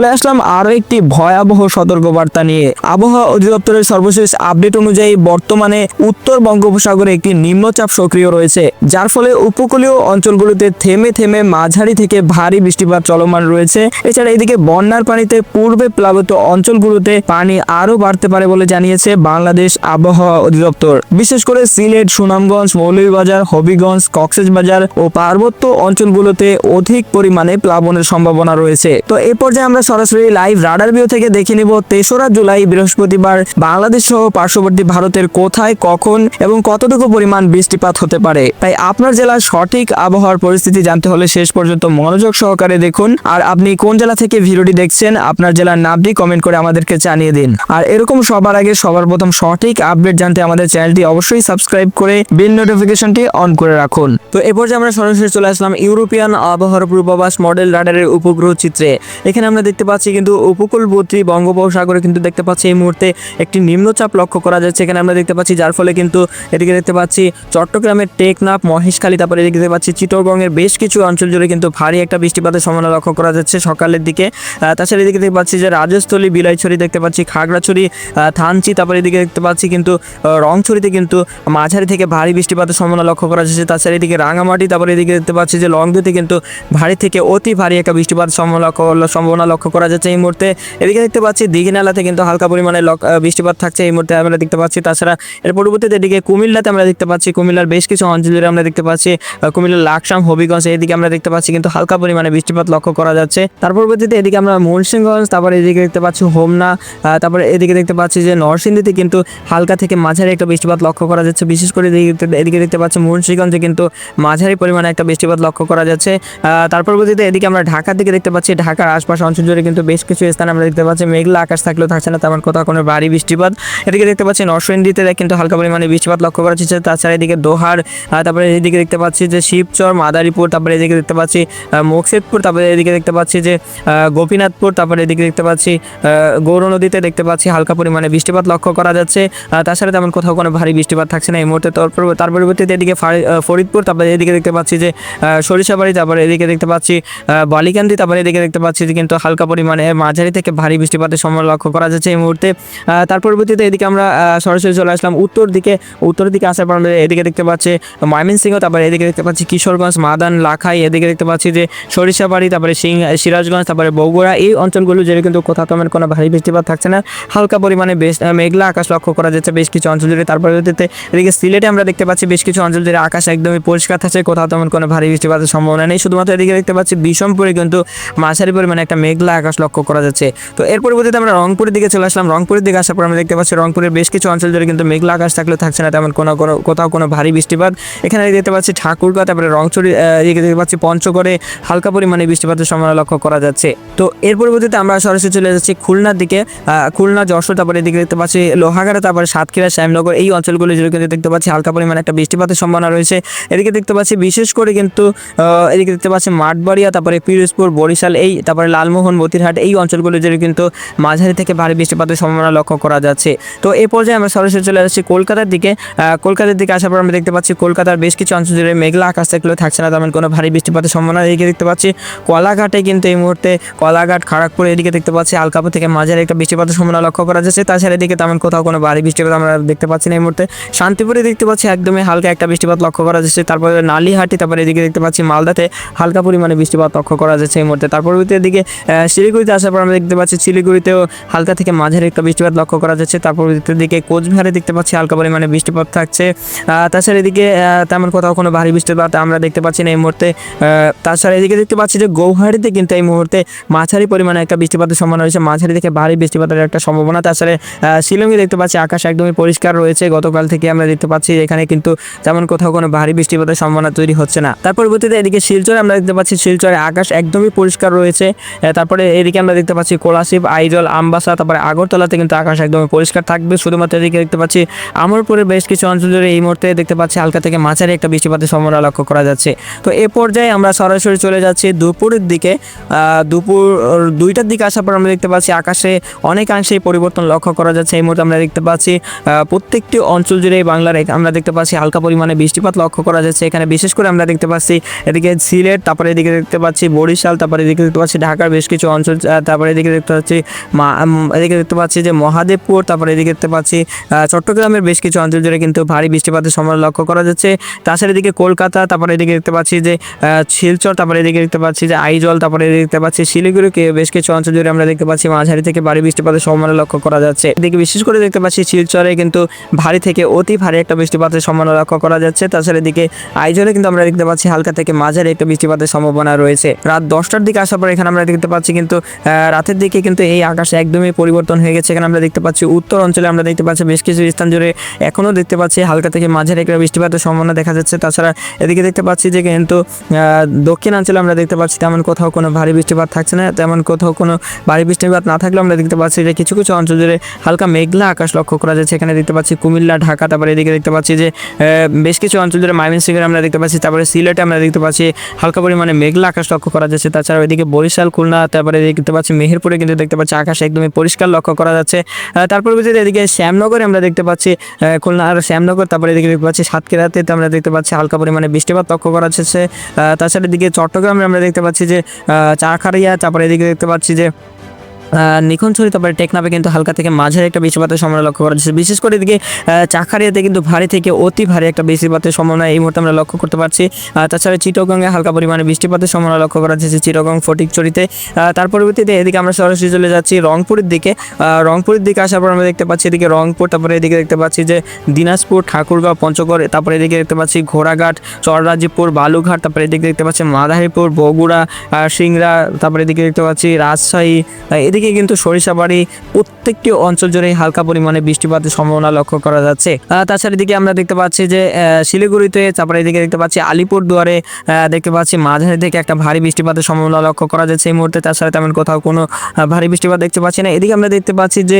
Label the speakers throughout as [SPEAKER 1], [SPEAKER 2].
[SPEAKER 1] চলে আসলাম আরও একটি ভয়াবহ সতর্কবার্তা নিয়ে। আবহাওয়া অধিদপ্তরের সর্বশেষ আপডেট অনুযায়ী বর্তমানে উত্তর বঙ্গোপসাগরে একটি নিম্নচাপ সক্রিয় রয়েছে, যার ফলে উপকূলীয় অঞ্চলগুলোতে থেমে থেমে মাঝারি থেকে ভারী বৃষ্টিপাত চলমান রয়েছে। এছাড়া এদিকে বন্যার পানিতে পূর্বে প্লাবিত অঞ্চলগুলোতে পানি আরও বাড়তে পারে বলে জানিয়েছে বাংলাদেশ আবহাওয়া অধিদপ্তর। বিশেষ করে সিলেট, সুনামগঞ্জ, মৌলভীবাজার, হবিগঞ্জ, কক্সবাজার ও পার্বত্য অঞ্চলগুলোতে অধিক পরিমাণে প্লাবনের সম্ভাবনা রয়েছে। তো এই পর্যায়ে আমরা সরাসরি লাইভ রাডার ভিউ থেকে দেখে নিব তেসরা জুলাই, বৃহস্পতিবার বাংলাদেশ সহ পার্শ্ববর্তী ভারতের কোথায়, কখন এবং কতটুকু পরিমাণ বৃষ্টিপাত হতে পারে? তাই আপনার জেলার সঠিক আবহাওয়ার পরিস্থিতি জানতে হলে শেষ পর্যন্ত মনোযোগ সহকারে দেখুন। আর আপনি কোন জেলা থেকে ভিডিওটি দেখছেন, আপনার জেলার নামটি কমেন্ট করে আমাদেরকে জানিয়ে দিন। আর এরকম সবার আগে সবার প্রথম সঠিক আপডেট জানতে আমাদের চ্যানেলটি অবশ্যই সাবস্ক্রাইব করে বিল নোটিফিকেশনটি অন করে রাখুন। তো এ পর্যায়ে আমরা সরাসরি চলে আসলাম ইউরোপিয়ান আবহাওয়ার পূর্বাভাস মডেল রাডারের উপগ্রহ চিত্রে। এখানে আমরা পাচ্ছি কিন্তু উপকূলবর্তী বঙ্গোপসাগরে কিন্তু দেখতে পাচ্ছি এই মুহূর্তে একটি নিম্নচাপ লক্ষ্য করা যাচ্ছে। এখানে আমরা দেখতে পাচ্ছি যার ফলে কিন্তু এদিকে দেখতে পাচ্ছি চট্টগ্রামের টেকনাফ, মহেশখালী, তারপরে এদিকে দেখতে পাচ্ছি চিটগঙ্গের বেশ কিছু অঞ্চল জুড়ে কিন্তু ভারী একটা বৃষ্টিপাতের সম্ভাবনা লক্ষ্য করা যাচ্ছে সকালের দিকে। তাছাড়া এদিকে দেখতে পাচ্ছি যে রাজস্থলী, বিলাইছড়ি দেখতে পাচ্ছি, খাগড়াছড়ি থানচি, তারপরে এদিকে দেখতে পাচ্ছি কিন্তু রংছড়িতে কিন্তু মাঝারি থেকে ভারী বৃষ্টিপাতের সম্ভাবনা লক্ষ্য করা যাচ্ছে। তাছাড়া এদিকে রাঙামাটি, তারপরে এদিকে দেখতে পাচ্ছি যে লংদুতে কিন্তু ভারী থেকে অতি ভারী একটা বৃষ্টিপাত সম্ভাবনা সম্ভাবনা লক্ষ্য করা যাচ্ছে এই মুহূর্তে। এদিকে দেখতে পাচ্ছি দীঘিনালাতে কিন্তু হালকা পরিমাণে বৃষ্টিপাত থাকছে এই মুহূর্তে আমরা দেখতে পাচ্ছি। তাছাড়া এর পরবর্তীতে এদিকে কুমিল্লাতে আমরা দেখতে পাচ্ছি, কুমিল্লার বেশ কিছু অঞ্চলে আমরা দেখতে পাচ্ছি কুমিল্লার লাকসাম, হবিগঞ্জ, এদিকে আমরা দেখতে পাচ্ছি কিন্তু হালকা পরিমাণে বৃষ্টিপাত লক্ষ্য করা যাচ্ছে। তার পরবর্তীতে এদিকে আমরা মুন্সিগঞ্জ, তারপরে এদিকে দেখতে পাচ্ছি হোমনা তারপরে এদিকে দেখতে পাচ্ছি যে নরসিংদীতে কিন্তু হালকা থেকে মাঝারি একটা বৃষ্টিপাত লক্ষ্য করা যাচ্ছে। বিশেষ করে এদিকে দেখতে- পাচ্ছি মুন্সিগঞ্জে কিন্তু মাঝারি পরিমাণে একটা বৃষ্টিপাত লক্ষ্য করা যাচ্ছে। তার পরবর্তীতে এদিকে আমরা ঢাকার দিকে দেখতে পাচ্ছি, ঢাকার আশপাশ অঞ্চল জুড়ে কিন্তু বেশ কিছু স্থানে আমরা দেখতে পাচ্ছি। মেঘলা আকাশ থাকলেও থাকছে না তেমন কোথাও কোনো ভারী বৃষ্টিপাত। এদিকে দেখতে পাচ্ছি নরসিংদীতে কিন্তু হালকা পরিমাণে বৃষ্টিপাত লক্ষ্য করা যাচ্ছে। তাছাড়া এদিকে দোহার তারপরে এদিকে দেখতে পাচ্ছি যে শিবচর মাদারীপুর তারপরে এদিকে দেখতে পাচ্ছি আহ, তারপরে এদিকে দেখতে পাচ্ছি যে গোপীনাথপুর তারপরে এদিকে দেখতে পাচ্ছি গৌর নদীতে দেখতে পাচ্ছি হালকা পরিমাণে বৃষ্টিপাত লক্ষ্য করা যাচ্ছে। তাছাড়া তেমন কোথাও কোনো ভারী বৃষ্টিপাত থাকছে না এই মুহূর্তে। তার পরবর্তীতে এদিকে ফরিদপুর তারপরে এদিকে দেখতে পাচ্ছি যে সরিষাবাড়ি তারপরে এদিকে দেখতে পাচ্ছি বালিকান্দি তারপরে এদিকে দেখতে পাচ্ছি যে কিন্তু হালকা পরিমাণে মাঝারি থেকে ভারী বৃষ্টিপাতের সম্ভাবনা লক্ষ্য করা যাচ্ছে এই মুহূর্তে। তার পরবর্তীতে এদিকে আমরা সরাসরি চলে আসলাম উত্তর দিকে। উত্তর দিকে আসার পর আমরা এদিকে দেখতে পাচ্ছি ময়মনসিংহ, তারপরে এদিকে দেখতে পাচ্ছি কিশোরগঞ্জ, মাদান, লাখাই, এদিকে দেখতে পাচ্ছি যে সরিষাবাড়ি, তারপরে সিং, সিরাজগঞ্জ, তারপরে বগুড়া। এই অঞ্চলগুলো যেটা কিন্তু কোথাও তেমন কোনো ভারী বৃষ্টিপাত থাকছে না। হালকা পরিমাণে বেশ মেঘলা আকাশ লক্ষ্য করা যাচ্ছে বেশ কিছু অঞ্চল জুড়ে। তার পরবর্তীতে এদিকে সিলেটে আমরা দেখতে পাচ্ছি বেশ কিছু অঞ্চল জুড়ে আকাশ একদমই পরিষ্কার থাকছে, কোথাও তেমন কোনো ভারী বৃষ্টিপাতের সম্ভাবনা নেই। শুধুমাত্র এদিকে দেখতে পাচ্ছি বিষমপুরে কিন্তু মাঝারি পরিমাণে একটা মেঘলা আকাশ লক্ষ্য করা যাচ্ছে। তো এর পরবর্তীতে আমরা রংপুরের দিকে চলে আসলাম। রংপুরের দিকে আসার পর আমরা দেখতে পাচ্ছি রংপুরের বেশ কিছু অঞ্চল জুড়ে কিন্তু মেঘলা আকাশ থাকলেও থাকছে না, তেমন কোনো কোথাও কোনো ভারী বৃষ্টিপাত। এখানে দেখতে পাচ্ছি ঠাকুরগাঁ, তারপরে রংচুরি এদিকে দেখতে পাচ্ছি পঞ্চগড়ে হালকা পরিমাণে বৃষ্টিপাতের সম্ভাবনা লক্ষ্য করা যাচ্ছে। তো এর পরবর্তীতে আমরা সরাসরি চলে যাচ্ছি খুলনার দিকে খুলনা, যশোর, তারপরে এদিকে দেখতে পাচ্ছি লোহাগাড়া, তারপরে সাতক্ষীরা, শ্যামনগর, এই অঞ্চলগুলো জুড়ে কিন্তু দেখতে পাচ্ছি হালকা পরিমাণে একটা বৃষ্টিপাতের সম্ভাবনা রয়েছে। এদিকে দেখতে পাচ্ছি বিশেষ করে কিন্তু এদিকে দেখতে পাচ্ছি মাঠবাড়িয়া, তারপরে পিরোজপুর, বরিশাল, এই, তারপরে লালমোহন মতিরহাট এই অঞ্চলগুলো জুড়ে কিন্তু মাঝারি থেকে ভারী বৃষ্টিপাতের সম্ভাবনা লক্ষ্য করা যাচ্ছে। তো এই পর্যায়ে আমরা সরাসরি চলে যাচ্ছি কলকাতার দিকে। কলকাতার দিকে আসার পর আমরা দেখতে পাচ্ছি কলকাতার বেশ কিছু অঞ্চল জুড়ে মেঘলা আকাশ থাকলেও থাকছে না তেমন কোনো ভারী বৃষ্টিপাতের সম্ভাবনা এদিকে দেখতে পাচ্ছি। কলাঘাটে কিন্তু এই মুহূর্তে কলাঘাট, খড়গপুর এদিকে দেখতে পাচ্ছি আলকাপুর থেকে মাঝারি একটা বৃষ্টিপাতের সম্ভাবনা লক্ষ্য করা যাচ্ছে। তাছাড়া এদিকে তেমন কোথাও কোনো ভারী বৃষ্টিপাত আমরা দেখতে পাচ্ছি না এই মুহূর্তে। শান্তিপুরে দেখতে পাচ্ছি একদমই হালকা একটা বৃষ্টিপাত লক্ষ্য করা যাচ্ছে। তারপরে নালিহাটি, তারপরে এদিকে দেখতে পাচ্ছি মালদাতে হালকা পরিমাণে বৃষ্টিপাত লক্ষ্য করা যাচ্ছে এই মুহূর্তে। তার পরবর্তী এদিকে শিলিগুড়িতে আসার পর আমরা দেখতে পাচ্ছি শিলিগুড়িতেও হালকা থেকে মাঝারি একটা বৃষ্টিপাত লক্ষ্য করা যাচ্ছে। তারপর দিকে কোচবিহারে দেখতে পাচ্ছি হালকা পরিমাণে বৃষ্টিপাত থাকছে। তাছাড়া এদিকে তেমন কোথাও কোনো ভারী বৃষ্টিপাত আমরা দেখতে পাচ্ছি না এই মুহূর্তে। তাছাড়া এদিকে দেখতে পাচ্ছি যে গৌহাটিতে কিন্তু এই মুহূর্তে মাঝারি পরিমাণে একটা বৃষ্টিপাতের সম্ভাবনা রয়েছে। মাঝারি থেকে ভারী বৃষ্টিপাতের একটা সম্ভাবনা। তাছাড়া শিলংয়ে দেখতে পাচ্ছি আকাশ একদমই পরিষ্কার রয়েছে। গতকাল থেকে আমরা দেখতে পাচ্ছি এখানে কিন্তু তেমন কোথাও কোনো ভারী বৃষ্টিপাতের সম্ভাবনা তৈরি হচ্ছে না। তার পরবর্তীতে এদিকে শিলচরে আমরা দেখতে পাচ্ছি শিলচরে আকাশ একদমই পরিষ্কার রয়েছে। আহ, তারপরে এদিকে আমরা দেখতে পাচ্ছি কোলাশিপ আইজল, আমবাসা, তারপরে আগরতলাতে কিন্তু আকাশ একদম পরিষ্কার থাকবে। শুধুমাত্র এদিকে দেখতে পাচ্ছি আমরপুরে বেশ কিছু অঞ্চল জুড়ে এই মুহূর্তে দেখতে পাচ্ছি হালকা থেকে মাঝারি একটা বৃষ্টিপাতের সম্ভাবনা লক্ষ্য করা যাচ্ছে। তো এ পর্যায়ে আমরা সরাসরি চলে যাচ্ছি দুপুরের দিকে। দুপুর, দুইটার দিকে আসার পর আমরা দেখতে পাচ্ছি আকাশে অনেকাংশেই পরিবর্তন লক্ষ্য করা যাচ্ছে। এই মুহূর্তে আমরা দেখতে পাচ্ছি প্রত্যেকটি অঞ্চল জুড়ে এই বাংলার আমরা দেখতে পাচ্ছি হালকা পরিমাণে বৃষ্টিপাত লক্ষ্য করা যাচ্ছে। এখানে বিশেষ করে আমরা দেখতে পাচ্ছি এদিকে সিলেট, তারপরে এদিকে দেখতে পাচ্ছি বরিশাল, তারপরে এদিকে দেখতে পাচ্ছি ঢাকার বেশ কিছু অঞ্চল তারপরে এদিকে দেখতে পাচ্ছি এদিকে দেখতে পাচ্ছি যে মহাদেবপুর, তারপরে এদিকে দেখতে পাচ্ছি চট্টগ্রামের বেশ কিছু অঞ্চল জুড়ে কিন্তু ভারী বৃষ্টিপাতের সম্ভাবনা লক্ষ্য করা যাচ্ছে। তাছাড়া এদিকে কলকাতা, তারপরে এদিকে দেখতে পাচ্ছি যে শিলচর, তারপরে এদিকে দেখতে পাচ্ছি যে আইজল, তারপরে এদিকে দেখতে পাচ্ছি শিলিগুড়িকে বেশ কিছু অঞ্চল জুড়ে আমরা দেখতে পাচ্ছি মাঝারি থেকে ভারী বৃষ্টিপাতের সম্ভাবনা লক্ষ্য করা যাচ্ছে। এদিকে বিশেষ করে দেখতে পাচ্ছি শিলচরে কিন্তু ভারী থেকে অতি ভারী একটা বৃষ্টিপাতের সম্ভাবনা লক্ষ্য করা যাচ্ছে। তাছাড়া এদিকে আইজলে কিন্তু আমরা দেখতে পাচ্ছি হালকা থেকে মাঝারি একটা বৃষ্টিপাতের সম্ভাবনা রয়েছে। রাত দশটার দিকে আসার পর এখানে আমরা দেখতে পাচ্ছি কিন্তু রাতের দিকে কিন্তু এই আকাশ একদমই পরিবর্তন হয়ে গেছে। এখানে আমরা দেখতে পাচ্ছি উত্তর অঞ্চলে আমরা দেখতে পাচ্ছি বেশ কিছু স্থান জুড়ে এখনও দেখতে পাচ্ছি হালকা থেকে মাঝারি একটা বৃষ্টিপাতের সম্ভাবনা দেখা যাচ্ছে। তাছাড়া এদিকে দেখতে পাচ্ছি যে কিন্তু দক্ষিণাঞ্চলে আমরা দেখতে পাচ্ছি তেমন কোথাও কোনো ভারী বৃষ্টিপাত থাকছে না। তেমন কোথাও কোনো ভারী বৃষ্টিপাত না থাকলেও আমরা দেখতে পাচ্ছি যে কিছু কিছু অঞ্চল জুড়ে হালকা মেঘলা আকাশ লক্ষ্য করা যাচ্ছে। এখানে দেখতে পাচ্ছি কুমিল্লা, ঢাকা, তারপরে এদিকে দেখতে পাচ্ছি যে বেশ কিছু অঞ্চল জুড়ে ময়মনসিংহে আমরা দেখতে পাচ্ছি, তারপরে সিলেটে আমরা দেখতে পাচ্ছি হালকা পরিমাণে মেঘলা আকাশ লক্ষ্য করা যাচ্ছে। তাছাড়া এদিকে বরিশাল, খুলনা তারপরে দেখতে পাচ্ছি মেহেরপুরে কিন্তু দেখতে পাচ্ছি আকাশ একদমই পরিষ্কার লক্ষ্য করা যাচ্ছে। তারপর বুঝতে এদিকে শ্যামনগরে আমরা দেখতে পাচ্ছি খুলনা আর শ্যামনগর, তারপরে এদিকে দেখতে পাচ্ছি সাতক্ষীরাতে আমরা দেখতে পাচ্ছি হালকা পরিমাণে বৃষ্টিপাত লক্ষ্য করা যাচ্ছে। তাছাড়া এদিকে চট্টগ্রামে আমরা দেখতে পাচ্ছি যে চারখারিয়া তারপরে এদিকে দেখতে পাচ্ছি যে নিখনছড়ি তারপরে টেকনাফে কিন্তু হালকা থেকে মাঝারি একটা বৃষ্টিপাতের সম্ভাবনা লক্ষ্য করা যাচ্ছে। বিশেষ করে এদিকে আহ, চাখারিয়াতে কিন্তু ভারী থেকে অতি ভারী একটা বৃষ্টিপাতের সম্ভাবনা এই মুহূর্তে আমরা লক্ষ্য করতে পারছি। তাছাড়া চিটগঙ্গে হালকা পরিমাণে বৃষ্টিপাতের সম্ভাবনা লক্ষ্য করা যাচ্ছে চিটগং ফটিকচুরিতে। তার পরবর্তীতে এদিকে আমরা সরাসরি চলে যাচ্ছি রংপুরের দিকে। রংপুরের দিকে আসার পর আমরা দেখতে পাচ্ছি এদিকে রংপুর তারপরে এদিকে দেখতে পাচ্ছি যে দিনাজপুর ঠাকুরগাঁও পঞ্চগড় তারপরে এদিকে দেখতে পাচ্ছি ঘোড়াঘাট চররাজিপুর বালুঘাট তারপরে এদিকে দেখতে পাচ্ছি মাদারীপুর বগুড়া সিংড়া তারপরে এদিকে দেখতে পাচ্ছি রাজশাহী। আহ, এদিকে কিন্তু সরিষাবাড়ি প্রত্যেকটি অঞ্চল জুড়ে হালকা পরিমাণে বৃষ্টিপাতের সম্ভাবনা লক্ষ্য করা যাচ্ছে। তাছাড়া এদিকে আমরা দেখতে পাচ্ছি যে শিলিগুড়িতে, তারপরে এদিকে দেখতে পাচ্ছি আলিপুর দুয়ারে দেখতে পাচ্ছি মাঝারি থেকে একটা ভারী বৃষ্টিপাতের সম্ভাবনা লক্ষ্য করা যাচ্ছে এই মুহূর্তে। তাছাড়া তেমন কোথাও কোনো ভারী বৃষ্টিপাত দেখতে পাচ্ছি না। এদিকে আমরা দেখতে পাচ্ছি যে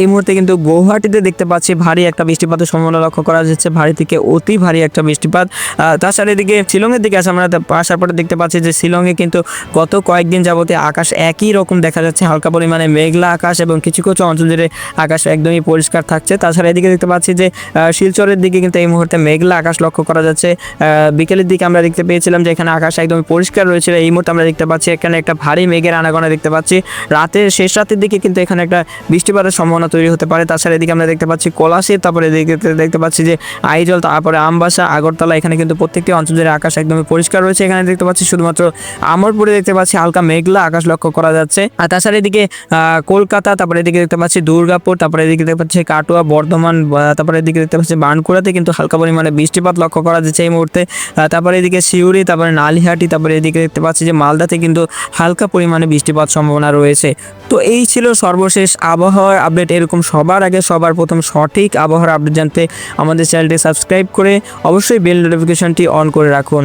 [SPEAKER 1] এই মুহূর্তে কিন্তু গৌহাটিতে দেখতে পাচ্ছি ভারী একটা বৃষ্টিপাতের সম্ভাবনা লক্ষ্য করা যাচ্ছে। ভারী থেকে অতি ভারী একটা বৃষ্টিপাত। তাছাড়া এদিকে শিলংয়ের দিকে আসে আমরা আসার পরে দেখতে পাচ্ছি যে, শিলংয়ে কিন্তু গত কয়েকদিন যাবতে আকাশ একই রকম দেখা যাচ্ছে, হালকা পরিমাণে মেঘলা আকাশ এবং কিছু কিছু অঞ্চল জুড়ে আকাশ একদমই পরিষ্কার থাকছে। তাছাড়া এদিকে দেখতে পাচ্ছি যে শিলচরের দিকে কিন্তু এই মুহূর্তে মেঘলা আকাশ লক্ষ্য করা যাচ্ছে। বিকেলের দিকে আমরা দেখতে পেয়েছিলাম যে, এখানে আকাশ একদমই পরিষ্কার রয়েছে। এই মুহূর্তে আমরা দেখতে পাচ্ছি এখানে একটা ভারী মেঘের আনাগোনা দেখতে পাচ্ছি। রাতের শেষ রাতের দিকে কিন্তু এখানে একটা বৃষ্টিপাতের সম্ভাবনা তৈরি হতে পারে। তাছাড়া এদিকে আমরা দেখতে পাচ্ছি কলাশি তারপরে এদিকে দেখতে পাচ্ছি যে, আইজল, তারপরে আমবাসা, আগরতলা, এখানে কিন্তু প্রত্যেকটি অঞ্চল জুড়ে আকাশ একদমই পরিষ্কার রয়েছে। এখানে দেখতে পাচ্ছি শুধুমাত্র আমরপুরে দেখতে পাচ্ছি হালকা মেঘলা আকাশ লক্ষ্য করা যাচ্ছে। আর তাছাড়া এদিকে কলকাতা, তারপরে এদিকে দেখতে পাচ্ছি দুর্গাপুর, তারপরে এদিকে দেখতে পাচ্ছি কাটোয়া, বর্ধমান তারপরে এদিকে দেখতে পাচ্ছি বানকুড়াতে কিন্তু হালকা পরিমাণে বৃষ্টিপাত লক্ষ্য করা যাচ্ছে এই মুহূর্তে। তারপরে এদিকে সিউড়ি, তারপরে নালিহাটি, তারপরে এদিকে দেখতে পাচ্ছি যে মালদাতে কিন্তু হালকা পরিমাণে বৃষ্টিপাত সম্ভাবনা রয়েছে। তো এই ছিল সর্বশেষ আবহাওয়ার আপডেট, এরকম সবার আগে সবার প্রথম সঠিক আবহাওয়ার আপডেট জানতে আমাদের চ্যানেলটি সাবস্ক্রাইব করে অবশ্যই বেল নোটিফিকেশনটি অন করে রাখুন।